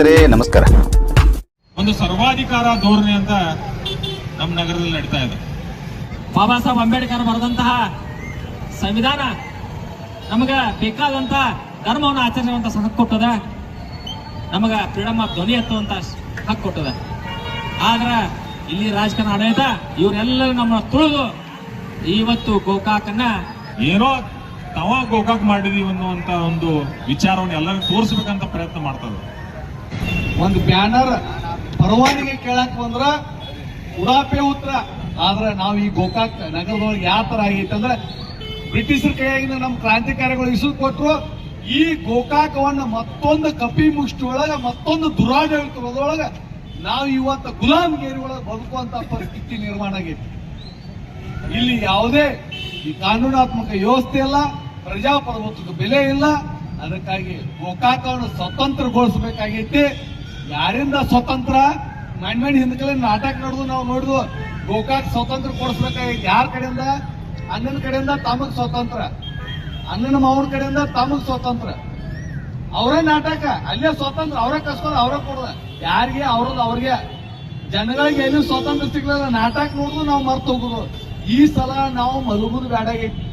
ಸ್ನೇಹಿತರೆ ನಮಸ್ಕಾರ. ಒಂದು ಸರ್ವಾಧಿಕಾರ ಧೋರಣೆ ಅಂತ ನಮ್ಮ ನಗರದಲ್ಲಿ ನಡೀತಾ ಇದೆ. ಬಾಬಾ ಸಾಹೇಬ್ ಅಂಬೇಡ್ಕರ್ ಬರೆದಂತಹ ಸಂವಿಧಾನ ನಮಗ ಬೇಕಾದಂತ ಧರ್ಮವನ್ನು ಆಚರಿಸುವಂತ ಹಕ್ಕು ಕೊಟ್ಟದ ನಮಗ ಫ್ರೀಡಮ್ ಆಫ್ ಧ್ವನಿ ಎತ್ತುವಂತ ಹಕ್ಕು ಕೊಟ್ಟದ. ಆದ್ರ ಇಲ್ಲಿ ರಾಜಕಾರಣ ಆಡಳಿತ ಇವರೆಲ್ಲರೂ ನಮ್ಮ ತುಳಿದು ಇವತ್ತು ಗೋಕಾಕನ್ನ ಏನೋ ತಾವ ಗೋಕಾಕ್ ಮಾಡಿದೀವಿ ಅನ್ನುವಂತ ಒಂದು ವಿಚಾರವನ್ನು ಎಲ್ಲರಿಗೂ ತೋರಿಸ್ಬೇಕಂತ ಪ್ರಯತ್ನ ಮಾಡ್ತದೆ ಒಂದು ಬ್ಯಾನರ್ ಪರವಾನಿಗೆ ಕೇಳಕ್ ಬಂದ್ರ ಉಡಾಪೆ ಉತ್ತರ. ಆದ್ರೆ ನಾವು ಈ ಗೋಕಾಕ್ ನಗರದೊಳಗೆ ಯಾವ ತರ ಆಗೈತೆ ಅಂದ್ರೆ ಬ್ರಿಟಿಷರ ಕೈಯಾಗಿನ ನಮ್ಮ ಕ್ರಾಂತಿಕಾರಿಗಳು ಇಸು ಕೊಟ್ರು. ಈ ಗೋಕಾಕವನ್ನ ಮತ್ತೊಂದು ಕಪಿ ಮುಷ್ಟಿ ಒಳಗ, ಮತ್ತೊಂದು ದುರಾಡಳಿತದೊಳಗ ನಾವು ಇವತ್ತು ಗುಲಾಮಗಿರಿ ಒಳಗೆ ಬದುಕುವಂತ ಪರಿಸ್ಥಿತಿ ನಿರ್ಮಾಣ ಆಗೈತಿ. ಇಲ್ಲಿ ಯಾವುದೇ ಈ ಕಾನೂನಾತ್ಮಕ ವ್ಯವಸ್ಥೆ ಇಲ್ಲ, ಪ್ರಜಾಪ್ರಭುತ್ವದ ಬೆಲೆ ಇಲ್ಲ. ಅದಕ್ಕಾಗಿ ಗೋಕಾಕವನ್ನು ಸ್ವತಂತ್ರಗೊಳಿಸಬೇಕಾಗೈತಿ. ಯಾರಿಂದ ಸ್ವತಂತ್ರ? ಮಣ್ಣ್ ಮಣ್ಣ್ ಹಿಂದಕಲೆ ನಾಟಕ ನಡೆದು ನಾವು ನೋಡಿದ್ವು ಗೋಕಾಕ್ ಸ್ವತಂತ್ರ ಕೊಡಿಸ್ಬೇಕಾಗಿತ್ತು ಯಾರ ಕಡೆಯಿಂದ? ಅಣ್ಣನ ಕಡೆಯಿಂದ ತಮಗ್ ಸ್ವತಂತ್ರ. ಅಣ್ಣನ ಮಾವನ ಕಡೆಯಿಂದ ತಮಗ್ ಸ್ವತಂತ್ರ. ಅವರೇ ನಾಟಕ. ಅಲ್ಲೇ ಸ್ವತಂತ್ರ. ಅವರೇ ಕಸ್ಕೊಂಡು ಅವರೇ ಕೊಡದ. ಯಾರಿಗೆ? ಅವ್ರದ್ದು ಅವ್ರಿಗೆ. ಜನಗಳಿಗೆ ಏನು ಸ್ವಾತಂತ್ರ್ಯ ಸಿಗ್ಲಿಲ್ಲ. ನಾಟಕ ನೋಡಿದ್ರು ನಾವು ಮರ್ತು ಹೋಗುದು. ಈ ಸಲ ನಾವು ಮಲಗುದು ಬೇಡಾಗೈತಿ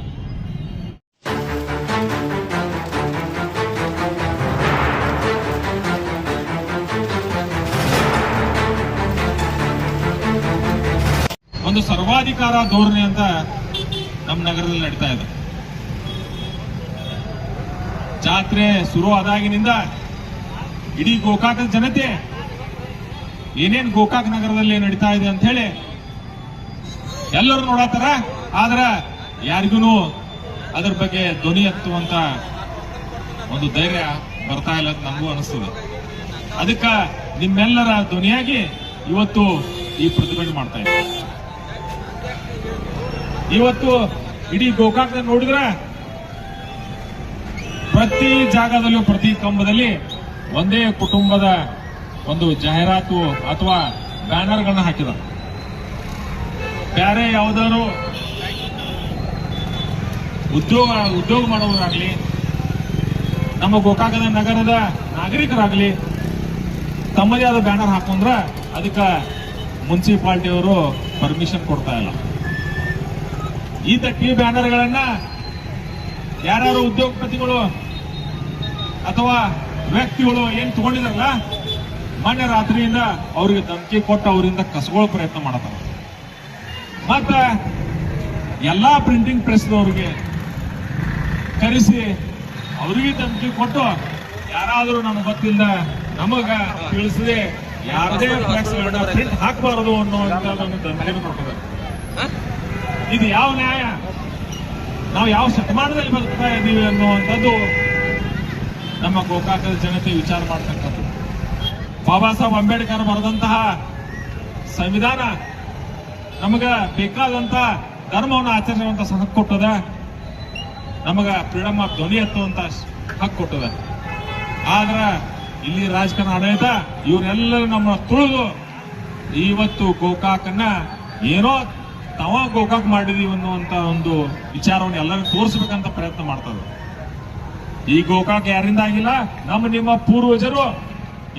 ಒಂದು ಸರ್ವಾಧಿಕಾರ ಧೋರಣೆ ಅಂತ ನಮ್ಮ ನಗರದಲ್ಲಿ ನಡೀತಾ ಇದೆ. ಜಾತ್ರೆ ಶುರು ಆದಾಗಿನಿಂದ ಇಡೀ ಗೋಕಾಕದ ಜನತೆ ಏನೇನ್ ಗೋಕಾಕ್ ನಗರದಲ್ಲಿ ನಡೀತಾ ಇದೆ ಅಂತ ಹೇಳಿ ಎಲ್ಲರೂ ನೋಡತ್ತಾರ ಆದ್ರ ಯಾರಿಗೂ ಅದ್ರ ಬಗ್ಗೆ ಧ್ವನಿ ಎತ್ತುವಂತ ಒಂದು ಧೈರ್ಯ ಬರ್ತಾ ಇಲ್ಲ ಅಂತ ನಮಗೂ ಅನಿಸ್ತದೆ. ಅದಕ್ಕ ನಿಮ್ಮೆಲ್ಲರ ಧ್ವನಿಯಾಗಿ ಇವತ್ತು ಈ ಪ್ರತಿಭಟನೆ ಮಾಡ್ತಾ ಇದ್ದೀವಿ. ಇವತ್ತು ಇಡೀ ಗೋಕಾಕ ನೋಡಿದ್ರೆ ಪ್ರತಿ ಜಾಗದಲ್ಲೂ, ಪ್ರತಿ ಕಂಬದಲ್ಲಿ ಒಂದೇ ಕುಟುಂಬದ ಒಂದು ಜಾಹೀರಾತು ಅಥವಾ ಬ್ಯಾನರ್ಗಳನ್ನ ಹಾಕಿದ್ದಾರೆ. ಬೇರೆ ಯಾವ್ದಾದ್ರು ಉದ್ಯೋಗ ಉದ್ಯೋಗ ಮಾಡೋರಾಗ್ಲಿ ನಮ್ಮ ಗೋಕಾಕದ ನಗರದ ನಾಗರಿಕರಾಗ್ಲಿ, ತಮ್ಮದೇ ಆದ ಬ್ಯಾನರ್ ಹಾಕೊಂಡ್ರೆ ಅದಕ್ಕೆ ಮುನ್ಸಿಪಾಲ್ಟಿಯವರು ಪರ್ಮಿಷನ್ ಕೊಡ್ತಾ ಇಲ್ಲ. ಈ ತಕ್ಕಿ ಬ್ಯಾನರ್ಗಳನ್ನ ಯಾರ್ಯಾರು ಉದ್ಯೋಗಪತಿಗಳು ಅಥವಾ ವ್ಯಕ್ತಿಗಳು ಏನ್ ತಗೊಂಡಿದಾರಲ್ಲ ಮೊನ್ನೆ ರಾತ್ರಿಯಿಂದ ಅವ್ರಿಗೆ ಧಮಕಿ ಕೊಟ್ಟು ಅವರಿಂದ ಕಸ್ಕೊಳ್ಳೋ ಪ್ರಯತ್ನ ಮಾಡತಾರ ಮತ್ತ ಎಲ್ಲಾ ಪ್ರಿಂಟಿಂಗ್ ಪ್ರೆಸ್ದವ್ರಿಗೆ ಕರೆಸಿ ಅವ್ರಿಗೆ ಧಮಕಿ ಕೊಟ್ಟು ಯಾರಾದರೂ ನಮ್ಗೆ ಗೊತ್ತಿಲ್ಲ, ನಮಗ ತಿಳಿಸದೆ ಯಾರದೇ ಪ್ರಿಂಟ್ ಹಾಕಬಾರದು ಅನ್ನೋ ಧಮಕಿ ಕೊಟ್ಟಿದ್ದಾರೆ ಇದು ಯಾವ ನ್ಯಾಯ? ನಾವು ಯಾವ ಶತಮಾನದಲ್ಲಿ ಬದುಕ್ತಾ ಇದ್ದೀವಿ ಅನ್ನುವಂಥದ್ದು ನಮ್ಮ ಗೋಕಾಕದ ಜನತೆ ವಿಚಾರ ಮಾಡ್ತಕ್ಕಂಥದ್ದು. ಬಾಬಾ ಸಾಹೇಬ್ ಅಂಬೇಡ್ಕರ್ ಬರೆದಂತಹ ಸಂವಿಧಾನ ನಮಗ ಬೇಕಾದಂತ ಧರ್ಮವನ್ನು ಆಚರಿಸುವಂತ ಸಹ ಕೊಟ್ಟದ, ನಮಗ ಫ್ರೀಡಮ್ ಆಫ್ ಧ್ವನಿ ಎತ್ತುವಂತ ಹಕ್ಕು ಕೊಟ್ಟದ. ಆದ್ರ ಇಲ್ಲಿ ರಾಜಕಾರಣ ಆಡಳಿತ, ಇವರೆಲ್ಲರೂ ನಮ್ಮ ತುಳಿದು ಇವತ್ತು ಗೋಕಾಕನ್ನ ಏನೋ ತಾವ ಗೋಕಾಕ್ ಮಾಡಿದೀವಿ ಅನ್ನುವಂತ ಒಂದು ವಿಚಾರವನ್ನು ಎಲ್ಲರಿಗೂ ತೋರಿಸಬೇಕಂತ ಪ್ರಯತ್ನ ಮಾಡ್ತದೆ. ಈ ಗೋಕಾಕ್ ಯಾರಿಂದ ಆಗಿಲ್ಲ? ನಮ್ಮ ನಿಮ್ಮ ಪೂರ್ವಜರು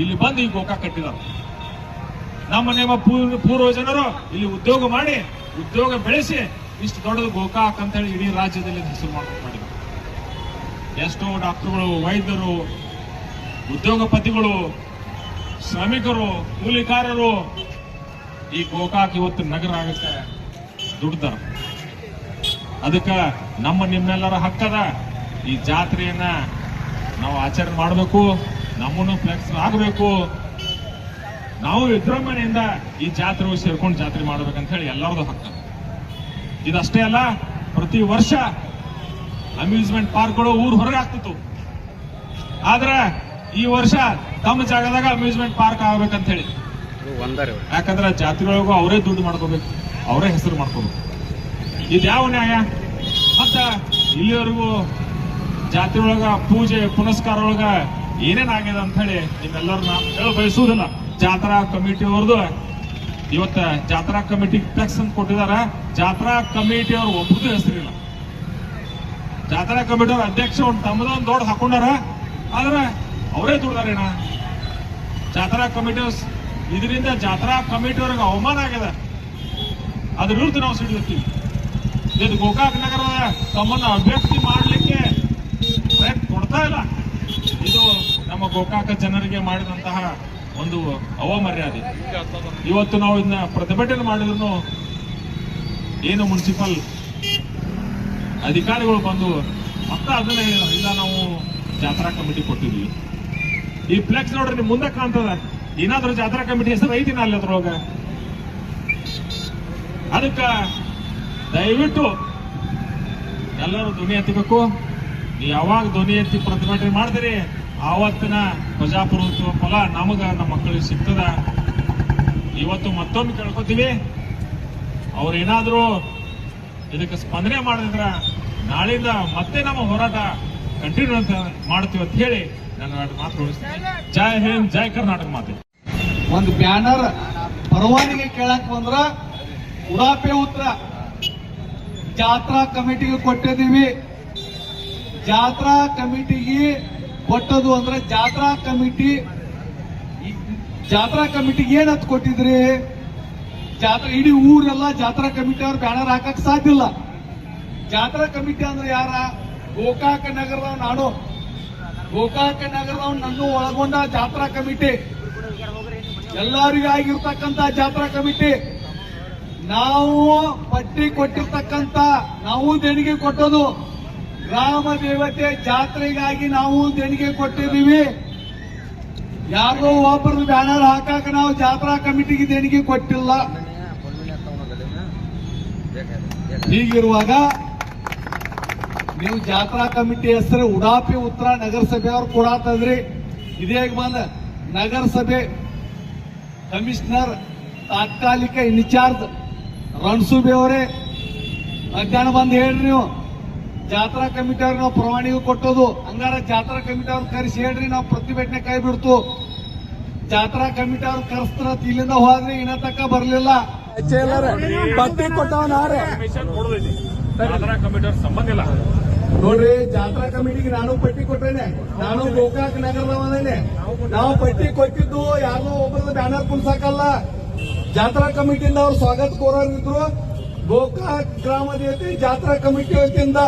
ಇಲ್ಲಿ ಬಂದು ಈ ಗೋಕಾಕ್ ಕಟ್ಟಿದ್ದಾರೆ. ನಮ್ಮ ನಿಮ್ಮ ಪೂರ್ವಜನರು ಇಲ್ಲಿ ಉದ್ಯೋಗ ಮಾಡಿ, ಉದ್ಯೋಗ ಬೆಳೆಸಿ ಇಷ್ಟು ದೊಡ್ಡದು ಗೋಕಾಕ್ ಅಂತ ಹೇಳಿ ಇಡೀ ರಾಜ್ಯದಲ್ಲಿ ಹೆಸರು ಮಾಡ್ಕೊಂಡು ಮಾಡಿದ್ದಾರೆ. ಎಷ್ಟೋ ಡಾಕ್ಟರ್ಗಳು, ವೈದ್ಯರು, ಉದ್ಯೋಗಪತಿಗಳು, ಶ್ರಮಿಕರು, ಕೂಲಿಕಾರರು ಈ ಗೋಕಾಕ್ ಇವತ್ತು ನಗರ ಆಗಕ್ಕೆ ದುಡ್ದಾರ ಅದಕ್ಕ ನಮ್ಮ ನಿಮ್ಮೆಲ್ಲರ ಹಕ್ಕದ ಈ ಜಾತ್ರೆಯನ್ನ ನಾವು ಆಚರಣೆ ಮಾಡಬೇಕು ನಮ್ಮನ್ನು ಫ್ಲೆಕ್ಸ್ ಆಗಬೇಕು. ನಾವು ವಿಜೃಂಭಣೆಯಿಂದ ಈ ಜಾತ್ರೆ ಸೇರ್ಕೊಂಡು ಜಾತ್ರೆ ಮಾಡ್ಬೇಕಂತ ಹೇಳಿ ಎಲ್ಲರದು ಹಕ್ಕ. ಇದಷ್ಟೇ ಅಲ್ಲ ಪ್ರತಿ ವರ್ಷ ಅಮ್ಯೂಸ್ಮೆಂಟ್ ಪಾರ್ಕ್ಗಳು ಊರ್ ಹೊರಗೆ ಆಗ್ತಿತ್ತು. ಆದ್ರೆ ಈ ವರ್ಷ ತಮ್ಮ ಜಾಗದಾಗ ಅಮ್ಯೂಸ್ಮೆಂಟ್ ಪಾರ್ಕ್ ಆಗ್ಬೇಕಂತ ಹೇಳಿ ಯಾಕಂದ್ರೆ ಜಾತ್ರೆಯೊಳಗೂ ಅವರೇ ದುಡ್ಡು ಮಾಡ್ಕೋಬೇಕು. ಅವರೇ ಹೆಸರು ಮಾಡ್ಕೋಬೇಕು. ಇದು ಯಾವ ನ್ಯಾಯ? ಮತ್ತ ಇಲ್ಲಿವರೆಗೂ ಜಾತ್ರೆ ಒಳಗ ಪೂಜೆ ಪುನಸ್ಕಾರ ಒಳಗ ಏನೇನ್ ಆಗಿದೆ ಅಂತ ಹೇಳಿ ನಿಮ್ಮೆಲ್ಲರೂ ನಾನು ಹೇಳ ಬಯಸುವುದಿಲ್ಲ. ಜಾತ್ರಾ ಕಮಿಟಿ ಅವ್ರದ್ದು ಇವತ್ತ ಜಾತ್ರಾ ಕಮಿಟಿ ಟ್ಯಾಕ್ಸ್ ಅಂತ ಕೊಟ್ಟಿದಾರ. ಜಾತ್ರಾ ಕಮಿಟಿ ಅವ್ರ ಒಬ್ಬರದು ಹೆಸರಿಲ್ಲ. ಜಾತ್ರಾ ಕಮಿಟಿ ಅವ್ರ ಅಧ್ಯಕ್ಷ ಒಂದು ತಮ್ಮದ ಒಂದು ದೊಡ್ಡ ಹಾಕೊಂಡಾರ. ಆದ್ರೆ ಅವರೇ ದುಡ್ದಾರೇನ? ಜಾತ್ರಾ ಕಮಿಟಿ ಇದರಿಂದ ಜಾತ್ರಾ ಕಮಿಟಿಯವ್ರಿಗೆ ಅವಮಾನ ಆಗ್ಯದ ಅದ್ರ ವಿರುದ್ಧ ನಾವು ಸಿಡಿಯುತ್ತೀವಿ ಇದು ಗೋಕಾಕ್ ನಗರದ ತಮ್ಮನ್ನ ಅಭ್ಯರ್ಥಿ ಮಾಡಲಿಕ್ಕೆ ಪ್ರಯತ್ನ ಕೊಡ್ತಾ ಇಲ್ಲ. ಇದು ನಮ್ಮ ಗೋಕಾಕ ಜನರಿಗೆ ಮಾಡಿದಂತಹ ಒಂದು ಅವಮರ್ಯಾದೆ. ಇವತ್ತು ನಾವು ಇದನ್ನ ಪ್ರತಿಭಟನೆ ಮಾಡಿದ್ರು ಏನು ಮುನ್ಸಿಪಲ್ ಅಧಿಕಾರಿಗಳು ಬಂದು ಮತ್ತೆ ಅದನ್ನೇ ಇಲ್ಲ ನಾವು ಜಾತ್ರಾ ಕಮಿಟಿ ಕೊಟ್ಟಿದ್ವಿ ಈ ಫ್ಲೆಕ್ಸ್ ನೋಡ್ರಿ ಮುಂದೆ ಕಾಣ್ತದ. ಏನಾದ್ರೂ ಜಾತ್ರಾ ಕಮಿಟಿ ಹೆಸರು ಐತಿನ ಅಲ್ಲಿ ಅದ್ರೊಳಗ? ಅದಕ್ಕ ದಯವಿಟ್ಟು ಎಲ್ಲರೂ ಧ್ವನಿ ಎತ್ತಬೇಕು. ಯಾವಾಗ ಧ್ವನಿ ಎತ್ತಿ ಪ್ರತಿಭಟನೆ ಮಾಡಿದ್ರಿ, ಆವತ್ತಿನ ಪ್ರಜಾಪ್ರಭುತ್ವ ಫಲ ನಮಗ, ನಮ್ಮ ಮಕ್ಕಳಿಗೆ ಸಿಗ್ತದ. ಇವತ್ತು ಮತ್ತೊಮ್ಮೆ ಕೇಳ್ಕೊತೀವಿ. ಅವ್ರೇನಾದ್ರೂ ಇದಕ್ಕೆ ಸ್ಪಂದನೆ ಮಾಡಿದ್ರ, ನಾಳಿಂದ ಮತ್ತೆ ನಮ್ಮ ಹೋರಾಟ ಕಂಟಿನ್ಯೂ ಅಂತ ಮಾಡ್ತೀವಿ ಅಂತ ಹೇಳಿ ನನ್ನ ಮಾತು ಜೈ ಹಿಂದ್, ಜೈ ಕರ್ನಾಟಕ ಮಾತೆ. ಒಂದು ಬ್ಯಾನರ್ ಪರವಾನಿಗೆ ಕೇಳಕ್ ಬಂದ್ರ ಉಡಾಪೆ ಉತ್ತರ ಜಾತ್ರಾ ಕಮಿಟಿಗೆ ಕೊಟ್ಟಿದ್ದೀವಿ. ಜಾತ್ರಾ ಕಮಿಟಿಗೆ ಕೊಟ್ಟದು ಅಂದ್ರೆ ಜಾತ್ರಾ ಕಮಿಟಿ ಜಾತ್ರಾ ಕಮಿಟಿಗೆ ಏನತ್ ಕೊಟ್ಟಿದ್ರಿ? ಜಾತ್ರಾ ಇಡೀ ಊರೆಲ್ಲ ಜಾತ್ರಾ ಕಮಿಟಿ ಅವ್ರು ಬ್ಯಾನರ್ ಹಾಕಕ್ ಸಾಧ್ಯ ಇಲ್ಲ. ಜಾತ್ರಾ ಕಮಿಟಿ ಅಂದ್ರೆ ಯಾರ? ಗೋಕಾಕ ನಗರದ ನಾನು ಗೋಕಾಕ ನಗರದ ನನ್ನ ಒಳಗೊಂಡ ಜಾತ್ರಾ ಕಮಿಟಿ. ಎಲ್ಲರಿಗೂ ಆಗಿರ್ತಕ್ಕಂತ ಜಾತ್ರಾ ಕಮಿಟಿ. ನಾವು ಪಟ್ಟಿ ಕೊಟ್ಟಿರ್ತಕ್ಕಂತ ನಾವು ದೇಣಿಗೆ ಕೊಟ್ಟದು ಗ್ರಾಮ ದೇವತೆ ಜಾತ್ರೆಗಾಗಿ ನಾವು ದೇಣಿಗೆ ಕೊಟ್ಟಿದ್ದೀವಿ. ಯಾರೋ ಒಬ್ಬರದು ಬ್ಯಾನರ್ ಹಾಕಾಕ ನಾವು ಜಾತ್ರಾ ಕಮಿಟಿಗೆ ದೇಣಿಗೆ ಕೊಟ್ಟಿಲ್ಲ. ಹೀಗಿರುವಾಗ ನೀವು ಜಾತ್ರಾ ಕಮಿಟಿ ಹೆಸರು ಉಡಾಪಿ ಉತ್ತರ ನಗರಸಭೆಯವ್ರು ತಂದ್ರಿ. ಇದೇ ಬಂದ ನಗರಸಭೆ ಕಮಿಷನರ್ ತಾತ್ಕಾಲಿಕ ಇನ್ಚಾರ್ಜ್ ರಣಸುಬೆ ಅವರೇ ಮಧ್ಯಾಹ್ನ ಬಂದು ಹೇಳ್ರಿ ನೀವು. ಜಾತ್ರಾ ಕಮಿಟಿ ಅವ್ರಿಗೆ ನಾವು ಪ್ರಮಾಣಿಗೆ ಕೊಟ್ಟೋದು ಹಂಗಾರ ಜಾತ್ರಾ ಕಮಿಟಿ ಅವ್ರು ಕರೆಸಿ ಹೇಳ್ರಿ ನಾವು ಪ್ರತಿಭಟನೆ ಕೈ ಬಿಡ್ತು. ಜಾತ್ರಾ ಕಮಿಟಿ ಅವ್ರು ಕರೆಸ್ತಾರ ಇಲ್ಲಿಂದ ಹೋದ್ರೆ ಇನ್ನ ತಕ್ಕ ಬರ್ಲಿಲ್ಲ. ಜಾತ್ರಾ ಕಮಿಟಿ ಸಂಬಂಧ ಇಲ್ಲ. ನೋಡ್ರಿ ಜಾತ್ರಾ ಕಮಿಟಿಗೆ ನಾನು ಪಟ್ಟಿ ಕೊಟ್ಟೇನೆ ನಾನು ಗೋಕಾಕ್ ನಗರದವನೇನೆ. ನಾವು ಪಟ್ಟಿ ಕೊಟ್ಟಿದ್ದು ಯಾರೋ ಒಬ್ಬರದ ಬ್ಯಾನರ್ ಕುಣ್ಸಾಕಲ್ಲ. ಜಾತ್ರಾ ಕಮಿಟಿಯಿಂದ ಅವ್ರು ಸ್ವಾಗತ ಕೋರಿದ್ರು ಗೋಕಾಕ್ ಗ್ರಾಮ ದೇವತೆ ಜಾತ್ರಾ ಕಮಿಟಿ ವತಿಯಿಂದ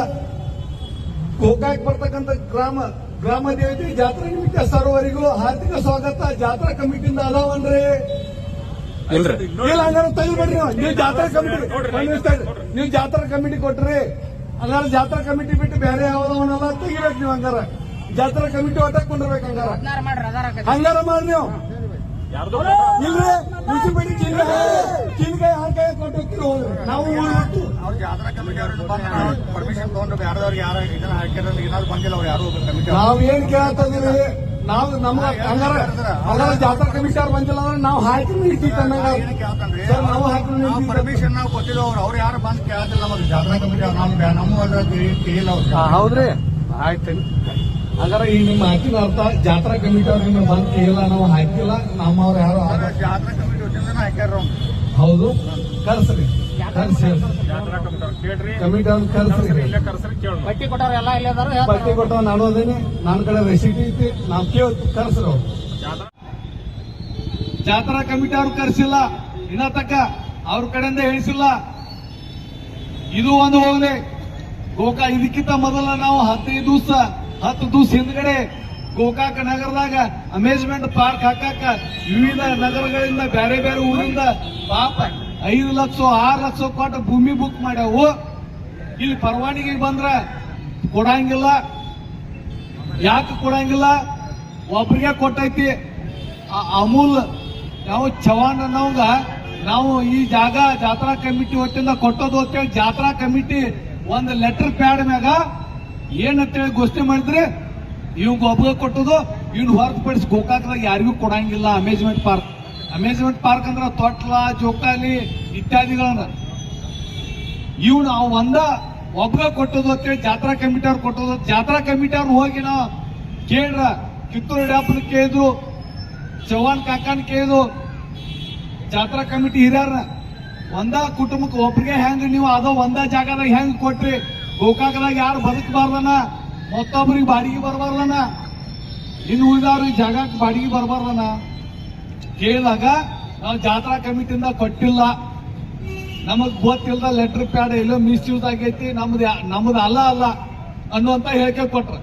ಗೋಕಾಕ್ ಬರ್ತಕ್ಕಂಥ ಗ್ರಾಮ ಗ್ರಾಮ ದೇವತೆ ಜಾತ್ರಾ ನಿಮಿತ್ತ ಸರ್ವರಿಗೂ ಹಾರ್ದಿಕ ಸ್ವಾಗತ. ಜಾತ್ರಾ ಕಮಿಟಿಯಿಂದ ಅದಾವನ್ರಿ? ಇಲ್ಲ ಹಂಗಾರೆ ತೆಗಿಬೇಡ್ರಿ ನೀವು. ನೀವು ಜಾತ್ರಾ ಕಮಿಟಿ. ನೀವು ಜಾತ್ರಾ ಕಮಿಟಿ ಕೊಟ್ರಿ. ಹಂಗಾರೆ ಜಾತ್ರಾ ಕಮಿಟಿ ಬಿಟ್ಟು ಬೇರೆ ಯಾವ್ದವನ್ನೆಲ್ಲ ತೆಗಿಬೇಕು ನೀವು ಹಂಗಾರ. ಜಾತ್ರಾ ಕಮಿಟಿ ಒಟ್ಟ ಕೊಂಡಿರ್ಬೇಕು ಹಂಗಾರ. ಹಂಗಾರ ಮಾಡಿ ನೀವು. ಇಲ್ರಿ. ಮುನ್ಸಿಪಾಲಿಟಿ ಚಿನ್ನೆ ಚಿನ್ನಿಗೆ ಯಾರ ಕೈ ಕೊಟ್ಟು ಹೋಗ್ತೀರಿ ಹೋಗ್ರಿ ನಾವು ಊರ್ ಬಿಟ್ಟು. ಅವ್ರ ಜಾತ್ರಾ ಕಮಿಟಿ ಅವ್ರು ಪರ್ಮಿಷನ್ ತಗೊಂಡು ಯಾರ್ದವ್ರಿಗೆ ಯಾರ ಇದನ್ನ ಹಾಕಿದ್ರೆ ಏನಾದ್ರು ಬಂದಿಲ್ಲ ಅವ್ರು ಯಾರು ಕಮಿಟಿ ನಾವು ಏನ್ ಕೇಳ್ತದೀವಿ ನಾವು ನಮ್ಮ ಹಂಗಾರ ಹಂಗಾರ ಜಾತ್ರಾ ಕಮಿಷನರ್ ಬಂದಿಲ್ಲ ಅಂದ್ರೆ ನಾವು ಹಾಕಿ ಅನ್ನಂಗ ಸರ್ ನಾವು ಹಾಕಿ ಪರ್ಮಿಷನ್ ನಾವು ಗೊತ್ತಿಲ್ಲ ಅವ್ರು ಅವ್ರು ಯಾರು ಬಂದು ಕೇಳ್ತಿಲ್ಲ ನಮಗೆ ಜಾತ್ರಾ ಕಮಿಟಿ ಅವ್ರು ನಮ್ಮ ನಮ್ಮ ಅದ್ರ ಕೇಳಿಲ್ಲ ಅವ್ರು. ಹೌದ್ರಿ. ಆಯ್ತು. ಹಂಗಾರ ಈಗ ನಿಮ್ಮ ಹಾಕಿದ ಅರ್ಥ ಜಾತ್ರಾ ಕಮಿಟಿ ಅವ್ರು ನಿಮ್ಗೆ ಬಂದ್ ಕೇಳಿಲ್ಲ ನಾವು ಹಾಕಿಲ್ಲ ನಮ್ಮವ್ರು ಯಾರು ಜಾತ್ರಾ ಕಮಿಟಿ ವತಿಯಿಂದ ಹಾಕ್ಯಾರ ಹೌದು ಕರ್ಸ್ರಿ ಕರ್ಸಿ ಜಾತ್ರಾ ಕಮಿಟಿ ಅವ್ರು ಕೇಳೋಣ ಪಟ್ಟಿ ಕೊಟ್ಟವ್ರು ಎಲ್ಲ ಇಲ್ಲದಾರು ಪಟ್ಟಿ ಕೊಟ್ಟವ ನಾನು ಅದೇನೆ ನನ್ನ ಕಡೆ ರೆಸಿಟಿ ಐತಿ ನಾವು ಕೇಳ್ ಕರ್ಸ್ರಿ ಅವ್ರು. ಜಾತ್ರಾ ಜಾತ್ರಾ ಕಮಿಟಿ ಅವ್ರು ಕರ್ಸಿಲ್ಲ ಇನ್ನ ತಕ್ಕ ಅವ್ರ ಕಡೆಯಿಂದ ಹೇಳಿಸಿಲ್ಲ ಇದು ಒಂದು ಹೋಗ್ಲಿ. ಗೋಕಾ ಇದಕ್ಕಿಂತ ಮೊದಲ ನಾವು ಹದಿನೈದು ದಿವಸ ಹತ್ತು ದಿವಸ ಹಿಂದ್ಗಡೆ ಗೋಕಾಕ ನಗರದಾಗ ಅಮೇಜ್ಮೆಂಟ್ ಪಾರ್ಕ್ ಹಾಕಾಕ ವಿವಿಧ ನಗರಗಳಿಂದ ಬೇರೆ ಬೇರೆ ಊರಿಂದ ಪಾಪ ಐದು ಲಕ್ಷ, ಆರು ಲಕ್ಷ ಕೊಟ್ಟು ಭೂಮಿ ಬುಕ್ ಮಾಡ್ಯಾವು. ಇಲ್ಲಿ ಪರವಾನಿಗೆ ಬಂದ್ರ ಕೊಡಂಗಿಲ್ಲ. ಯಾಕೆ ಕೊಡಂಗಿಲ್ಲ? ಒಬ್ರಿಗೆ ಕೊಟ್ಟೈತಿ. ಅಮೂಲ್, ನಾವು ಚವಾನ್ ಅನ್ನೋಂಗ ನಾವು ಈ ಜಾಗ ಜಾತ್ರಾ ಕಮಿಟಿ ಒಟ್ಟಿಂದ ಕೊಟ್ಟೋದು ಅಂತೇಳಿ ಜಾತ್ರಾ ಕಮಿಟಿ ಒಂದು ಲೆಟರ್ ಪ್ಯಾಡ್ ಮ್ಯಾಗ ಏನಂತೇಳಿ ಘೋಷಣೆ ಮಾಡಿದ್ರೆ ಇವ್ಗೆ ಒಬ್ಬ ಕೊಟ್ಟದು ಇವ್ನು ಹೊರತುಪಡಿಸಿ ಗೋಕಾಕದಾಗ ಯಾರಿಗೂ ಕೊಡಂಗಿಲ್ಲ ಅಮ್ಯೂಸ್ಮೆಂಟ್ ಪಾರ್ಕ್ ಅಮ್ಯೂಸ್ಮೆಂಟ್ ಪಾರ್ಕ್ ಅಂದ್ರೆ ತೊಟ್ಲ, ಜೋಕಾಲಿ ಇತ್ಯಾದಿಗಳನ್ನ. ಇವ್ನು ಅವ್ ಒಂದ ಒಬ್ಬ ಕೊಟ್ಟದು ಅಂತೇಳಿ ಜಾತ್ರಾ ಕಮಿಟಿ ಅವ್ರು ಕೊಟ್ಟದು ಜಾತ್ರಾ ಕಮಿಟಿ ಅವ್ರು ಹೋಗಿ ನಾವು ಕೇಳ್ರ. ಕಿತ್ತೂರು ಯಡಿಯೂರಪ್ಪನ ಕೇಳಿದ್ರು ಚೌಹಾನ್ ಕಾಕಾನ್ ಕೇಳಿದ್ರು. ಜಾತ್ರಾ ಕಮಿಟಿ ಹಿರಿಯರ ಒಂದ ಕುಟುಂಬಕ್ಕೆ ಒಬ್ರಿಗೆ ಹೆಂಗ್, ನೀವು ಅದೋ ಒಂದ ಜಾಗದಾಗ ಹೆಂಗ್ ಕೊಟ್ರಿ? ಗೋಕಾಕದಾಗ ಯಾರು ಬದುಕಬಾರ್ದನ? ಮತ್ತೊಬ್ಬರಿಗೆ ಬಾಡಿಗೆ ಬರಬಾರ್ದನ? ಇನ್ನು ಉಳಿದವ್ರಿಗೆ ಜಾಗಕ್ಕೆ ಬಾಡಿಗೆ ಬರಬಾರ್ದನ? ಕೇಳಿದಾಗ ನಾವು ಜಾತ್ರಾ ಕಮಿಟಿಯಿಂದ ಕೊಟ್ಟಿಲ್ಲ. ನಮಗ್ ಗೊತ್ತಿಲ್ಲದ ಲೆಟರ್ ಪ್ಯಾಡ್ ಎಲ್ಲೋ ಮಿಸ್ಯೂಸ್ ಆಗೈತಿ. ನಮ್ದು ನಮ್ದು ಅಲ್ಲ ಅಲ್ಲ ಅನ್ನುವಂತ ಹೇಳಿಕೆ ಕೊಟ್ರ.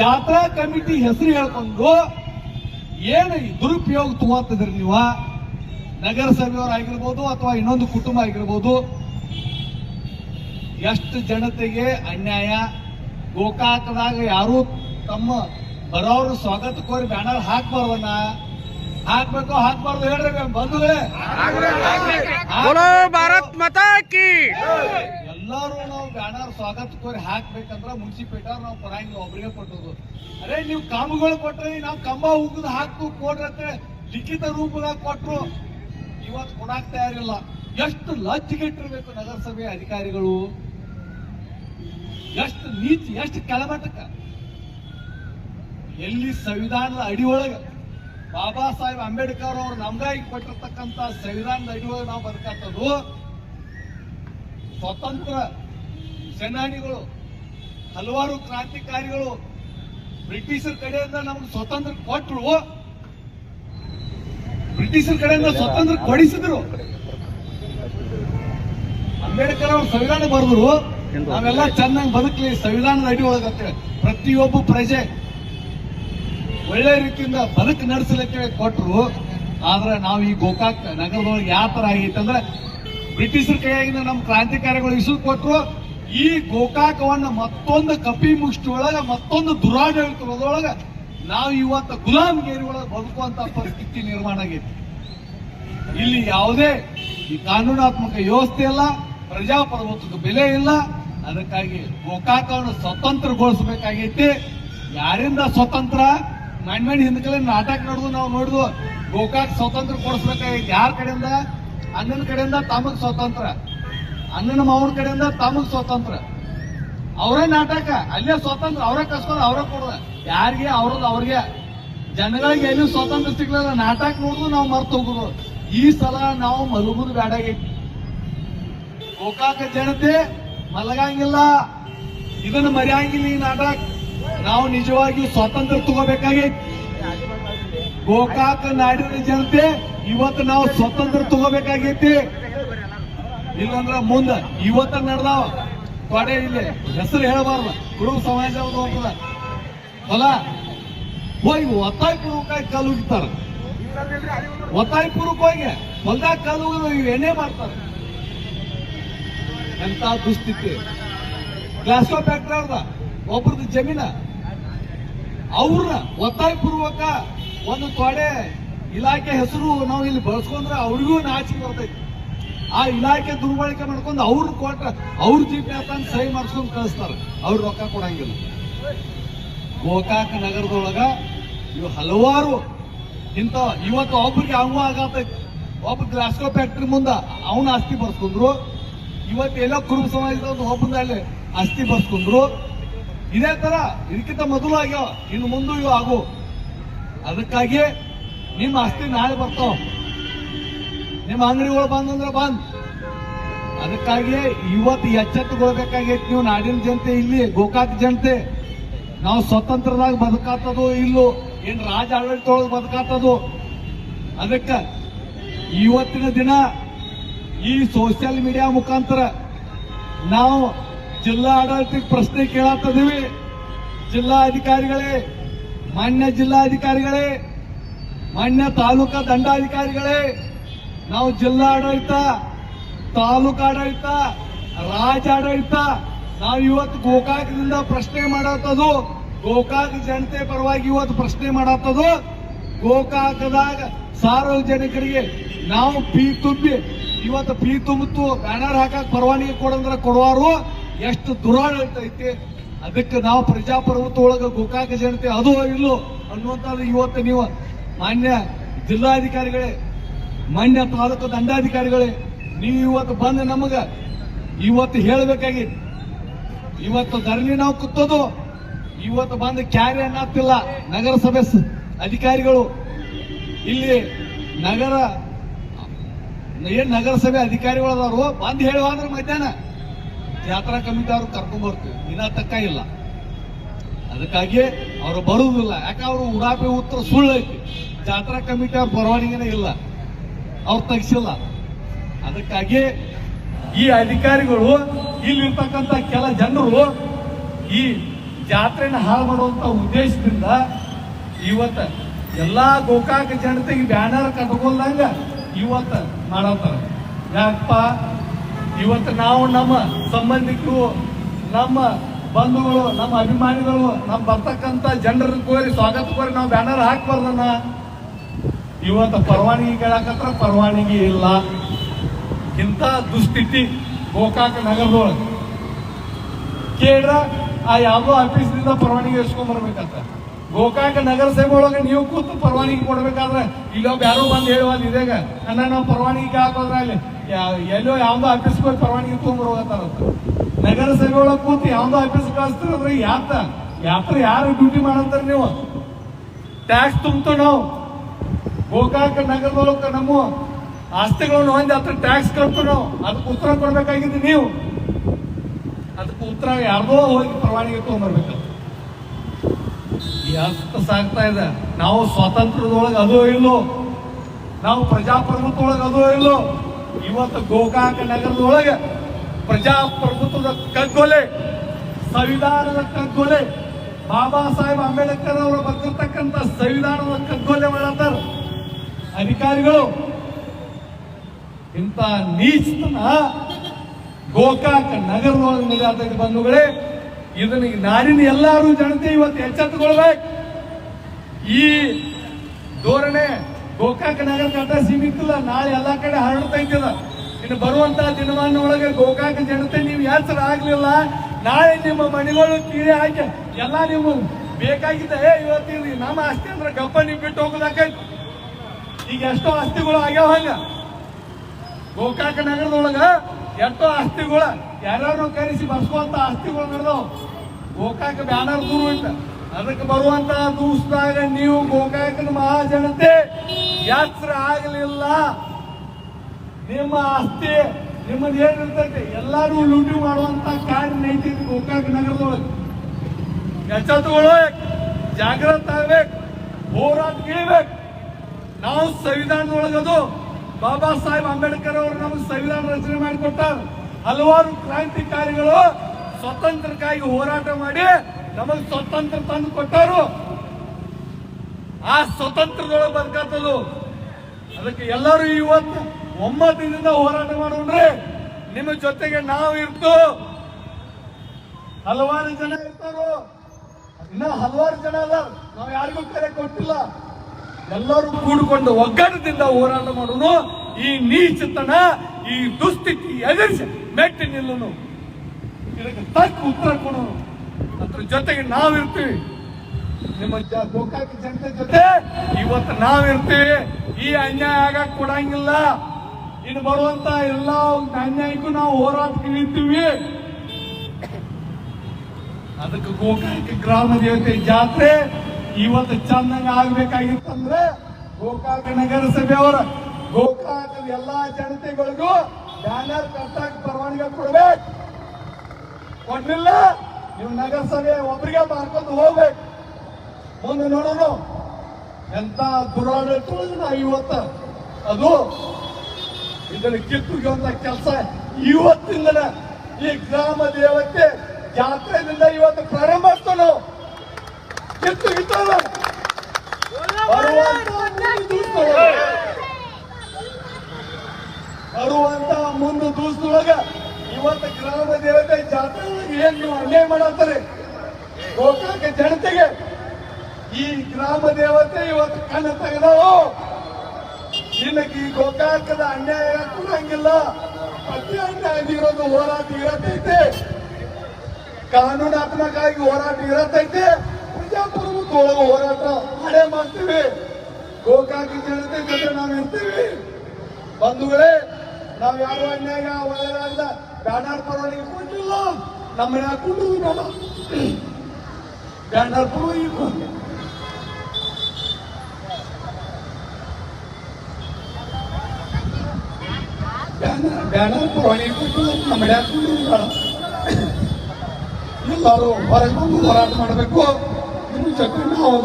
ಜಾತ್ರಾ ಕಮಿಟಿ ಹೆಸರು ಹೇಳ್ಕೊಂಡು ಏನು ದುರುಪಯೋಗ ತಗೋತಿದ್ರಿ ನೀವು? ನಗರಸಭೆಯವರಾಗಿರ್ಬೋದು ಅಥವಾ ಇನ್ನೊಂದು ಕುಟುಂಬ ಆಗಿರ್ಬೋದು ಎಷ್ಟು ಜನತೆಗೆ ಅನ್ಯಾಯ? ಗೋಕಾಕದಾಗ ಯಾರು ತಮ್ಮ ಬರೋರು ಸ್ವಾಗತ ಕೋರಿ ಬ್ಯಾನರ್ ಹಾಕ್ಬಾರ್ದನ್ನ ಹಾಕ್ಬೇಕು ಹಾಕ್ಬಾರ್ದು ಹೇಳ್ರಿ ಬಂಧುಗಳೇ. ಭಾರತ್ ಮತ ಎಲ್ಲರೂ ನಾವು ಬ್ಯಾನರ್ ಸ್ವಾಗತ ಕೋರಿ ಹಾಕ್ಬೇಕಂದ್ರ ಮುನ್ಸಿಪೇಟರ್ ನಾವು ಕೊಡಂಗಿಲ್ಲ ಒಬ್ಬರಿಗೆ ಕೊಟ್ಟದು ಅರೆ ನೀವು ಕಾಮಗಳು ಕೊಟ್ರಿ ನಾವು ಕಂಬ ಉಗಿದು ಹಾಕು ಕೊಡ್ರತ್ತೆ ಲಿಖಿತ ರೂಪದಾಗ ಕೊಟ್ರು. ಇವತ್ತು ಕೊಡಾಕ್ ತಯಾರಿಲ್ಲ. ಎಷ್ಟು ಲಜ್ಜಿಗೆಟ್ಟಿರ್ಬೇಕು ನಗರಸಭೆ ಅಧಿಕಾರಿಗಳು. ಎಷ್ಟು ನೀಚ ಎಷ್ಟು ಕೆಳಮಟ್ಟಕ್ಕ? ಎಲ್ಲಿ ಸಂವಿಧಾನದ ಅಡಿಯೊಳಗ? ಬಾಬಾ ಸಾಹೇಬ್ ಅಂಬೇಡ್ಕರ್ ಅವರು ನಮ್ಗಾಗಿ ಕೊಟ್ಟಿರ್ತಕ್ಕಂತ ಸಂವಿಧಾನದ ಅಡಿಯೊಳಗೆ ನಾವು ಬದುಕತ್ತದು ಸ್ವತಂತ್ರ ಸೇನಾನಿಗಳು, ಹಲವಾರು ಕ್ರಾಂತಿಕಾರಿಗಳು ಬ್ರಿಟಿಷರ ಕಡೆಯಿಂದ ನಮ್ಗೆ ಸ್ವತಂತ್ರ ಕೊಟ್ಟರು ಬ್ರಿಟಿಷರ ಕಡೆಯಿಂದ ಸ್ವತಂತ್ರ ಕೊಡಿಸಿದ್ರು. ಅಂಬೇಡ್ಕರ್ ಅವರು ಸಂವಿಧಾನ ಬರೆದ್ರು. ನಾವೆಲ್ಲ ಚೆನ್ನಾಗಿ ಬದುಕಲಿ, ಸಂವಿಧಾನದ ಅಡಿ ಒಳಗತ್ತೆ. ಪ್ರತಿಯೊಬ್ಬ ಪ್ರಜೆ ಒಳ್ಳೆ ರೀತಿಯಿಂದ ಬದುಕು ನಡೆಸಲಿಕ್ಕೆ ಕೊಟ್ಟರು ಆದ್ರೆ ನಾವು ಈ ಗೋಕಾಕ್ ನಗರದೊಳಗೆ ಯಾವ ತರ ಆಗೈತೆ ಅಂದ್ರೆ ಬ್ರಿಟಿಷರ ಕೈಯಾಗಿಂದ ನಮ್ಮ ಕ್ರಾಂತಿಕಾರಿಗಳು ಇಸು ಕೊಟ್ಟರು ಈ ಗೋಕಾಕವನ್ನ ಮತ್ತೊಂದು ಕಪಿ ಮುಷ್ಟಿ ಒಳಗ, ಮತ್ತೊಂದು ದುರಾಡಳಿತದೊಳಗ ನಾವು ಇವತ್ತು ಗುಲಾಮಗಿರಿ ಒಳಗೆ ಬದುಕುವಂತ ಪರಿಸ್ಥಿತಿ ನಿರ್ಮಾಣ ಆಗೈತಿ. ಇಲ್ಲಿ ಯಾವುದೇ ಈ ಕಾನೂನಾತ್ಮಕ ವ್ಯವಸ್ಥೆ ಇಲ್ಲ ಪ್ರಜಾಪ್ರಭುತ್ವಕ್ಕೆ ಬೆಲೆ ಇಲ್ಲ ಅದಕ್ಕಾಗಿ ಗೋಕಾಕವನ್ನು ಸ್ವತಂತ್ರಗೊಳಿಸಬೇಕಾಗೈತಿ. ಯಾರಿಂದ ಸ್ವತಂತ್ರ? ಮಣ್ಣ್ ಮಣ್ಣ ಹಿಂದಕಲೆ ನಾಟಕ ನಡೆದು ನಾವು ನೋಡಿದ್ವು ಗೋಕಾಕ್ ಸ್ವತಂತ್ರ ಕೊಡಿಸ್ಬೇಕಾಗೈತಿ ಯಾರ ಕಡೆಯಿಂದ? ಅಣ್ಣನ ಕಡೆಯಿಂದ ತಮಗ್ ಸ್ವತಂತ್ರ. ಅಣ್ಣನ ಮಾವನ ಕಡೆಯಿಂದ ತಮಗ್ ಸ್ವತಂತ್ರ. ಅವರೇ ನಾಟಕ, ಅಲ್ಲೇ ಸ್ವತಂತ್ರ. ಅವರೇ ಕಸ್ಕೊಂಡು ಅವರೇ ಕೊಡದ. ಯಾರಿಗೆ? ಅವ್ರದ್ದು ಅವ್ರಿಗೆ. ಜನಗಳಿಗೆ ಎಲ್ಲಿ ಸ್ವತಂತ್ರ ಸಿಗ್ಲಿಲ್ಲ, ನಾಟಕ ನೋಡುದು ನಾವು ಮರ್ತು ಹೋಗುದು. ಈ ಸಲ ನಾವು ಮಲಗುದು ಬೇಡಾಗೈತಿ ಗೋಕಾಕ ಜನತೆ ಮಲಗಂಗಿಲ್ಲ. ಇದನ್ನು ಮರೆಯಂಗಿಲ್ಲ ಈ ನಾಟಕ. ನಾವು ನಿಜವಾಗಿಯೂ ಸ್ವಾತಂತ್ರ್ಯ ತಗೋಬೇಕಾಗೈತಿ. ಗೋಕಾಕ ನಾಡಿನ ಜನತೆ, ಇವತ್ತು ನಾವು ಸ್ವತಂತ್ರ ತಗೋಬೇಕಾಗೈತಿ. ಇಲ್ಲಂದ್ರ ಮುಂದ ಇವತ್ತ ನಡೆದಾವ. ತೊಡೆ ಇಲ್ಲಿ. ಹೆಸರು ಹೇಳಬಾರ್ದು. ಕುರುಬ ಸಮಾಜ ಹೋಗ್ತದ ಹೊಲ ಹೋಗಿ ಒತ್ತಾಯ ಪೂರ್ವಕಾಗಿ ಕಲ್ಲು ಉಗಿತಾರ. ಒತ್ತಾಯ ಪೂರ್ವಕವಾಗಿ ಹೊಲ್ದಾಗ ಕಲ್ಲು ಉಗಿದು ಇವ್ ಎಣ್ಣೆ ಮಾಡ್ತಾರೆ. ಎಂತ ದುಸ್ಥಿತಿ? ಗ್ಲಾಸ್ಕೋ ಫ್ಯಾಕ್ಟ್ರಿ ಅವ್ರದ ಒಬ್ರದ್ದು ಜಮೀನ. ಅವ್ರನ್ನ ಒತ್ತಾಯ ಪೂರ್ವಕ ಒಂದು ತೊಡೆ ಇಲಾಖೆ ಹೆಸರು ನಾವು ಇಲ್ಲಿ ಬಳಸ್ಕೊಂಡ್ರೆ ಅವ್ರಿಗೂ ನಾಚಿಕೆ ಬರ್ತೈತಿ. ಆ ಇಲಾಖೆ ದುರ್ಬಳಕೆ ಮಾಡ್ಕೊಂಡು ಅವ್ರ ಕೊಟ್ಟ, ಅವ್ರ ಜೀಪ್ ಅಂತ ಸಹಿ ಮಾಡಿಸ್ಕೊಂಡು ಕಳಿಸ್ತಾರೆ. ಅವ್ರ ರೊಕ್ಕ ಕೊಡಂಗಿಲ್ಲ. ಗೋಕಾಕ ನಗರದೊಳಗ ಇವು ಹಲವಾರು ಇಂಥ ಇವತ್ತು ಒಬ್ರಿಗೆ ಅವ ಆಗತೈತಿ. ಒಬ್ಬ ಗ್ಲಾಸ್ಕೋ ಫ್ಯಾಕ್ಟ್ರಿ ಮುಂದೆ ಅವನ ಆಸ್ತಿ ಬರ್ಸ್ಕೊಂಡ್ರು. ಇವತ್ತು ಎಲ್ಲ ಕುರುಬ ಸಮಾಜದ ಒಂದು ಒಬ್ಬಂದ ಅಸ್ಥಿ ಆಸ್ತಿ ಬರ್ಸ್ಕೊಂಡ್ರು ಇದೇ ತರ ಇದಕ್ಕಿಂತ ಮೊದಲು ಆಗ್ಯಾವ, ಇನ್ನು ಮುಂದೂ ಇವು ಆಗು. ಅದಕ್ಕಾಗಿ ನಿಮ್ಮ ಆಸ್ತಿ ನಾಳೆ ಬರ್ತಾವ. ನಿಮ್ಮ ಅಂಗಡಿಗಳು ಬಂದಂದ್ರೆ ಬಂದ್ ಅದಕ್ಕಾಗಿ ಇವತ್ತು ಎಚ್ಚೆತ್ತುಕೊಳ್ಬೇಕಾಗೈತಿ ನೀವು ನಾಡಿನ ಜನತೆ ಇಲ್ಲಿ, ಗೋಕಾಕ್ ಜನತೆ. ನಾವು ಸ್ವತಂತ್ರದಾಗ ಬದುಕಾತದೋ ಇಲ್ಲೋ, ಏನ್ ರಾಜ ಆಡಳಿತದೊಳಗೆ ಬದುಕಾತದೋ. ಅದಕ್ಕ ಇವತ್ತಿನ ದಿನ ಈ ಸೋಷಿಯಲ್ ಮೀಡಿಯಾ ಮುಖಾಂತರ ನಾವು ಜಿಲ್ಲಾ ಆಡಳಿತಕ್ಕೆ ಪ್ರಶ್ನೆ ಜಿಲ್ಲಾ ಅಧಿಕಾರಿಗಳೇ, ಮಾನ್ಯ ಜಿಲ್ಲಾಧಿಕಾರಿಗಳೇ, ಮಾನ್ಯ ತಾಲೂಕಾ ದಂಡಾಧಿಕಾರಿಗಳೇ, ನಾವು ಜಿಲ್ಲಾ ಆಡಳಿತ, ತಾಲೂಕು ಆಡಳಿತ, ರಾಜ್ಯ ಆಡಳಿತ, ನಾವು ಇವತ್ತು ಗೋಕಾಕದಿಂದ ಪ್ರಶ್ನೆ ಮಾಡತ್ತದು ಗೋಕಾಕ್ ಜನತೆ ಪರವಾಗಿ ಇವತ್ತು ಪ್ರಶ್ನೆ ಮಾಡತ್ತದು ಗೋಕಾಕದಾಗ ಸಾರ್ವಜನಿಕರಿಗೆ ನಾವು ಫೀ ತುಂಬಿ, ಇವತ್ತು ಫೀ ತುಂಬಿತು ಬ್ಯಾನರ್ ಹಾಕಕ್ ಪರವಾನಗಿ ಕೊಡಂದ್ರೆ ಕೊಡುವಾರು ಎಷ್ಟು ದುರಾಡಳಿತ ಐತಿ. ಅದಕ್ಕೆ ನಾವು ಪ್ರಜಾಪ್ರಭುತ್ವ ಒಳಗ ಗೋಕಾಕ ಜನತೆ ಅದು ಇಲ್ಲೋ ಅನ್ನುವಂಥದ್ದು ಇವತ್ತು ನೀವು ಮಾನ್ಯ ಜಿಲ್ಲಾಧಿಕಾರಿಗಳೇ, ಮಾನ್ಯ ತಾಲೂಕು ದಂಡಾಧಿಕಾರಿಗಳೇ, ನೀವು ಇವತ್ತು ಬಂದು ನಮಗ ಇವತ್ತು ಹೇಳಬೇಕಾಗಿತ್ತು ಇವತ್ತು ಧರಣಿ ನಾವು ಕೂತೋದು ಇವತ್ತು ಬಂದು ಕ್ಯಾರಿ ಅನ್ನತ್ತಿಲ್ಲ ನಗರಸಭೆ ಅಧಿಕಾರಿಗಳು ಇಲ್ಲಿ ನಗರ, ಏನ್ ನಗರಸಭೆ ಅಧಿಕಾರಿಗಳು ಅದಾರು, ಬಂದ್ ಹೇಳುವ ಅಂದ್ರೆ ಮಧ್ಯಾಹ್ನ. ಜಾತ್ರಾ ಕಮಿಟಿ ಅವರು ಕರ್ಕೊಂಡ್ ಬರ್ತೀವಿ. ಇನ್ನ ತಕ್ಕ ಇಲ್ಲ. ಅದಕ್ಕಾಗಿ ಅವರು ಬರುವುದಿಲ್ಲ. ಯಾಕೆ ಅವರು ಉಡಾಪಿ ಉತ್ತರ ಸುಳ್ಳು ಐತಿ. ಜಾತ್ರಾ ಕಮಿಟಿ ಅವ್ರ ಪರವಾನಿಗೆನೇ ಇಲ್ಲ. ಅವ್ರು ತಗಿಸಿಲ್ಲ. ಅದಕ್ಕಾಗಿ ಈ ಅಧಿಕಾರಿಗಳು ಇಲ್ಲಿರ್ತಕ್ಕಂಥ ಕೆಲ ಜನರು ಈ ಜಾತ್ರೆನ ಹಾಳು ಮಾಡುವಂತ ಉದ್ದೇಶದಿಂದ ಇವತ್ತ ಎಲ್ಲಾ ಗೋಕಾಕ ಜನತೆಗೆ ಬ್ಯಾನರ್ ಕಟ್ಕೊಲ್ದಂಗ ಇವತ್ತ ಮಾಡತ್ತಾರ. ಯಾಕಪ್ಪ? ಇವತ್ತು ನಾವು ನಮ್ಮ ಸಂಬಂಧಿಕರು, ನಮ್ಮ ಬಂಧುಗಳು, ನಮ್ಮ ಅಭಿಮಾನಿಗಳು, ನಮ್ಮ ಬರ್ತಕ್ಕಂಥ ಜನರ ಕೋರಿ ಸ್ವಾಗತ ಕೋರಿ ನಾವು ಬ್ಯಾನರ್ ಹಾಕ್ಬಾರ್ದನ್ನ ಇವತ್ತು ಪರವಾನಗಿ ಕೇಳಕತ್ರ ಪರವಾನಗಿ ಇಲ್ಲ. ಇಂಥ ದುಸ್ಥಿತಿ ಗೋಕಾಕ ನಗರದೊಳಗೆ. ಕೇಳ್ರ, ಆ ಯಾವುದೋ ಆಫೀಸ್ನಿಂದ ಪರವಾನಗಿ ಇಸ್ಕೊಂಡ್ ಬರ್ಬೇಕಂತ ಗೋಕಾಕ ನಗರಸಭೆ ಒಳಗೆ ನೀವು ಕೂತು ಪರವಾನಗಿ ಕೊಡ್ಬೇಕಾದ್ರೆ ಇಲ್ಲೊಬ್ಬ ಯಾರೋ ಬಂದು ಹೇಳುವಲ್ಲಿ ಇದೇಗ. ಅಣ್ಣ, ನಾವು ಪರವಾನಗಿ ಹಾಕೋದ್ರ ಅಲ್ಲಿ ಎಲ್ಲೋ ಯಾವ್ದೋ ಆಫೀಸ್ ಹೋಗಿ ಪರವಾನಗಿ ತೊಗೊಂಡ್ಬರ್ಬೇಕಾರಂತ ನಗರಸಭೆ ಒಳಗೆ ಕೂತು ಯಾವ್ದೋ ಆಫೀಸ್ ಕಳಿಸ್ತಿರಂದ್ರೆ ಯಾತ ಯಾತ್ರ? ಯಾರು ಡ್ಯೂಟಿ ಮಾಡಂತಾರ ನೀವು? ಟ್ಯಾಕ್ಸ್ ತುಂಬ್ತು ನಾವು. ಗೋಕಾಕ ನಗರದೊಳಗೆ ನಮ್ಮ ಆಸ್ತಿಗಳನ್ನು ಹೊಂದಿ ಹತ್ರ ಟ್ಯಾಕ್ಸ್ ಕಟ್ತು ನಾವು. ಅದಕ್ಕೆ ಉತ್ತರ ಕೊಡ್ಬೇಕಾಗಿದ್ದು ನೀವು. ಅದಕ್ಕೆ ಉತ್ತರ ಯಾರ್ದೋ ಹೋಗಿ ಪರವಾನಗಿ ತಗೊಂಡ್ಬರ್ಬೇಕು ಎಷ್ಟು ಸಾಕ್ತಾ ಇದೆ? ನಾವು ಸ್ವಾತಂತ್ರ್ಯದೊಳಗೆ ಅದು ಇಲ್ಲೋ. ನಾವು ಪ್ರಜಾಪ್ರಭುತ್ವದೊಳಗೆ ಅದು ಇಲ್ಲೋ. ಇವತ್ತು ಗೋಕಾಕ ನಗರದೊಳಗೆ ಪ್ರಜಾಪ್ರಭುತ್ವದ ಕಗ್ಗೊಲೆ, ಸಂವಿಧಾನದ ಕಗ್ಗೊಲೆ, ಬಾಬಾ ಸಾಹೇಬ್ ಅಂಬೇಡ್ಕರ್ ಅವರು ಬರ್ತಿರ್ತಕ್ಕಂಥ ಸಂವಿಧಾನದ ಕಗ್ಗೊಲೆ ಮಾಡತ್ತಾರ ಅಧಿಕಾರಿಗಳು, ಇಂಥ ನೀಚತನ ಗೋಕಾಕ ನಗರದೊಳಗೆ ನಡೆಯತಕ್ಕ ಬಂಧುಗಳೇ ಇದನ್ನ ನಾಡಿನ ಎಲ್ಲರೂ ಜನತೆ ಇವತ್ತು ಎಚ್ಚೆತ್ತುಕೊಳ್ಬೇಕು. ಈ ಧೋರಣೆ ಗೋಕಾಕ ನಗರ ಕಟ್ಟ ಸೀಮಿತಿಲ್ಲ ನಾಳೆ ಎಲ್ಲಾ ಕಡೆ ಹರಡ್ತೈತದ ಇನ್ನು ಬರುವಂತ ದಿನಮಾನ ಒಳಗೆ ಗೋಕಾಕ ಜನತೆ ನೀವು ಎಚ್ಚರ ಆಗ್ಲಿಲ್ಲ. ನಾಳೆ ನಿಮ್ಮ ಮನೆಗಳು ಕೀರೆ ಹಾಕಿ ಎಲ್ಲ ನೀವು ಬೇಕಾಗಿದ್ದ, ಏ ಇವತ್ತಿರ್ಲಿ ನಮ್ಮ ಆಸ್ತಿ ಅಂದ್ರೆ ಗಪ್ಪ ನೀವು ಬಿಟ್ಟು ಹೋಗೋದಾಕೈತಿ ಈಗ ಎಷ್ಟೋ ಆಸ್ತಿಗಳು ಆಗ್ಯಾವ ಹಂಗ. ಗೋಕಾಕ ನಗರದೊಳಗ ಎಷ್ಟೋ ಆಸ್ತಿಗಳ ಯಾರ್ಯಾರು ಕರೆಸಿ ಬರ್ಸ್ಕೊಂತ ಆಸ್ತಿಗಳು ನಡೆದವು ಗೋಕಾಕ ಬ್ಯಾನರ್ ದೂರ ಇಲ್ಲ ಅದಕ್ಕೆ ಬರುವಂತ ದೂಸ್ದಾಗ ನೀವು ಗೋಕಾಕನ ಮಹಾಜನತೆ, ಯಾತ್ರ ಆಗಲಿಲ್ಲ. ನಿಮ್ಮ ಆಸ್ತಿ ನಿಮ್ಮದು ಏನಿರ್ತೈತೆ, ಎಲ್ಲರೂ ಲೂಟಿ ಮಾಡುವಂತ ಕಾರ್ಯ ನೈತಿ ಗೋಕಾಕ ನಗರದೊಳಗೆ. ಎಚ್ಚೆತ್ತುಗೊಳ್ಬೇಕು ಜಾಗೃತ ಆಗ್ಬೇಕು, ಹೋರಾಟ ಕೇಳ್ಬೇಕು. ನಾವು ಸಂವಿಧಾನದೊಳಗದು ಬಾಬಾ ಸಾಹೇಬ್ ಅಂಬೇಡ್ಕರ್ ಅವರು ನಮ್ಗೆ ಸಂವಿಧಾನ ರಚನೆ ಮಾಡಿಕೊಟ್ಟಾರ. ಹಲವಾರು ಕ್ರಾಂತಿಕಾರಿಗಳು ಸ್ವತಂತ್ರಕ್ಕಾಗಿ ಹೋರಾಟ ಮಾಡಿ ನಮಗೆ ಸ್ವತಂತ್ರ ತಂದು ಕೊಟ್ಟರು ಆ ಸ್ವತಂತ್ರದೊಳಗೆ ಬದುಕತ್ತದು ಅದಕ್ಕೆ ಎಲ್ಲರೂ ಇವತ್ತು ಒಮ್ಮತದಿಂದ ಹೋರಾಟ ಮಾಡೋಣ್ರಿ. ನಿಮ್ಮ ಜೊತೆಗೆ ನಾವು ಇರ್ತು ಹಲವಾರು ಜನ ಇರ್ತಾರೋ. ಇನ್ನ ಹಲವಾರು ಜನ ಅಲ್ಲ ನಾವು ಯಾರಿಗೂ ಕರೆ ಕೊಟ್ಟಿಲ್ಲ. ಎಲ್ಲರೂ ಕೂಡಿಕೊಂಡು ಒಗ್ಗಟ್ಟದಿಂದ ಹೋರಾಟ ಮಾಡೋನು. ಈ ನೀಚತನ, ಈ ದುಸ್ಥಿತಿ ಎದುರಿಸಿ ಮೆಟ್ಟಿ ನಿಲ್ಲನು. ಇದಕ್ಕೆ ತಕ್ಕ ಉತ್ತರ ಕೊಡೋನು. ಅದ್ರ ಜೊತೆಗೆ ನಾವಿರ್ತೀವಿ. ನಿಮ್ಮ ಗೋಕಾಕ ಜನತೆ ಜೊತೆ ಇವತ್ತು ನಾವಿರ್ತೀವಿ. ಈ ಅನ್ಯಾಯ ಆಗಕ್ ಕೊಡಂಗಿಲ್ಲ. ಇನ್ನು ಬರುವಂತ ಎಲ್ಲ ಅನ್ಯಾಯಕ್ಕೂ ನಾವು ಹೋರಾಟಕ್ಕೆ ನಿಂತೀವಿ ಅದಕ್ಕೆ ಗೋಕಾಕ ಗ್ರಾಮ ದೇವತೆ ಜಾತ್ರೆ ಇವತ್ತು ಚಂದಂಗ ಆಗ್ಬೇಕಾಗಿತ್ತಂದ್ರೆ ಗೋಕಾಕ ನಗರಸಭೆಯವರ ಗೋಕಾಕದ ಎಲ್ಲಾ ಜನತೆಗಳಿಗೂ ಬ್ಯಾನರ್ ಕಟ್ಟಕ್ ಪರವಾನಗಿ ಕೊಡ್ಬೇಕು. ಕೊಡ್ಲಿಲ್ಲ ನೀವು ನಗರಸಭೆ ಒಬ್ರಿಗೆ ಮಾರ್ಕೊಂಡು ಹೋಗ್ಬೇಕು. ಮುಂದೆ ನೋಡೋಣ ಎಂತ ದುರಾಡಳಿತ ಇವತ್ತ. ಅದು ಇದನ್ನ ಕಿತ್ತುಗೆಯುವಂತ ಕೆಲಸ ಇವತ್ತಿಂದನ ಈ ಗ್ರಾಮ ದೇವತೆ ಜಾತ್ರೆಯಿಂದ ಇವತ್ತು ಪ್ರಾರಂಭ ನಾವು ಕಿತ್ತು ಕಿತ್ತಲ್ಲ ಬರುವಂತ ಮುಂದೆ ದಿವಸದೊಳಗ ಇವತ್ತು ಗ್ರಾಮ ದೇವತೆ ಜಾತ್ರೆ ಏನು ಅನ್ಯಾಯ ಮಾಡತ್ತಾರೆ? ಗೋಕಾಕ ಜನತೆಗೆ ಈ ಗ್ರಾಮ ದೇವತೆ ಇವತ್ತು ಕಣ್ಣು ತೆಗೆದವು? ನಿನಗೆ ಈ ಗೋಕಾಕದ ಅನ್ಯಾಯ ಕೊಡಂಗಿಲ್ಲ ಪ್ರತಿ ಅನ್ಯಾಯ ಇರೋದು ಹೋರಾಟ ಇರತೈತೆ. ಕಾನೂನಾತ್ಮಕವಾಗಿ ಹೋರಾಟ ಇರತೈತೆ. ಪ್ರಜಾಪ್ರಭುತ್ವ ಒಳಗೆ ಹೋರಾಟ ಮಾಡೇ ಮಾಡ್ತೀವಿ. ಗೋಕಾಕ ಜನತೆ ಜೊತೆ ನಾವು ಇರ್ತೀವಿ ಬಂಧುಗಳೇ ನಾವು ಯಾರು ಅನ್ಯಾಯ ಒಳ್ಳೆಯದಾಗದ ಬ್ಯಾನರ್ ಪರವಾನಗಿ ಕೊಟ್ಟಿಲ್ಲ ನಮ್ಮ ಮನೆ ಹಾಕೊಂಡು ಬೇಡ ಬ್ಯಾನರ್ ಪರವಾಗಿ. ಬ್ಯಾನರ್ ಪರವಾನಗಿ ಕೊಟ್ಟಿಲ್ಲ ನಮ್ಮ ಮನೆ ಹಾಕೊಂಡು ಬೇಡ ಎಲ್ಲರೂ ಹೊರಗೆ ಬಂದು ಹೋರಾಟ ಮಾಡಬೇಕು. ಇನ್ನು ಪುರುಷಕ್ಕೆ ನಾವು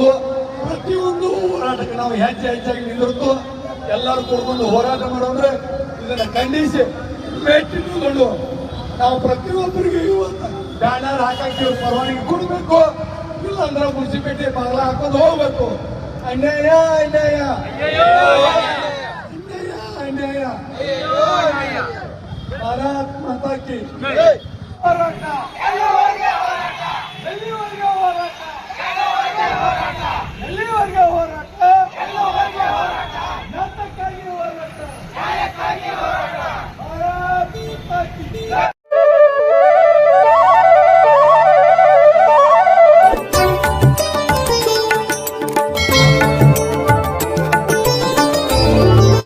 ಪ್ರತಿಯೊಂದು ಹೋರಾಟಕ್ಕೆ ನಾವು ಹೆಚ್ಚು ಹೆಚ್ಚಾಗಿ ನಿಂದಿರ್ತು ಎಲ್ಲರೂ ಕೂಡ್ಕೊಂಡು ಹೋರಾಟ ಮಾಡೋದ್ರೆ ಇದನ್ನ ಖಂಡಿಸಿ ಮೆಟ್ಟಿಕೊಂಡು ನಾವು ಪ್ರತಿಯೊಬ್ಬರಿಗೆ ಇವತ್ತು ಬ್ಯಾನರ್ ಹಾಕಕ್ಕೆ ಪರವಾನಗಿ ಕೊಡಬೇಕು. ಇಲ್ಲಾಂದ್ರೆ ಮುನ್ಸಿಪಾಲಿಟಿ ಬಾಗ್ಲ ಹಾಕೊಂಡು ಹೋಗ್ಬೇಕು. ಅನ್ಯಾಯ ಅನ್ಯಾಯ. ಅನ್ಯಾಯ ಅನ್ಯಾಯ. ಭಾರತ್.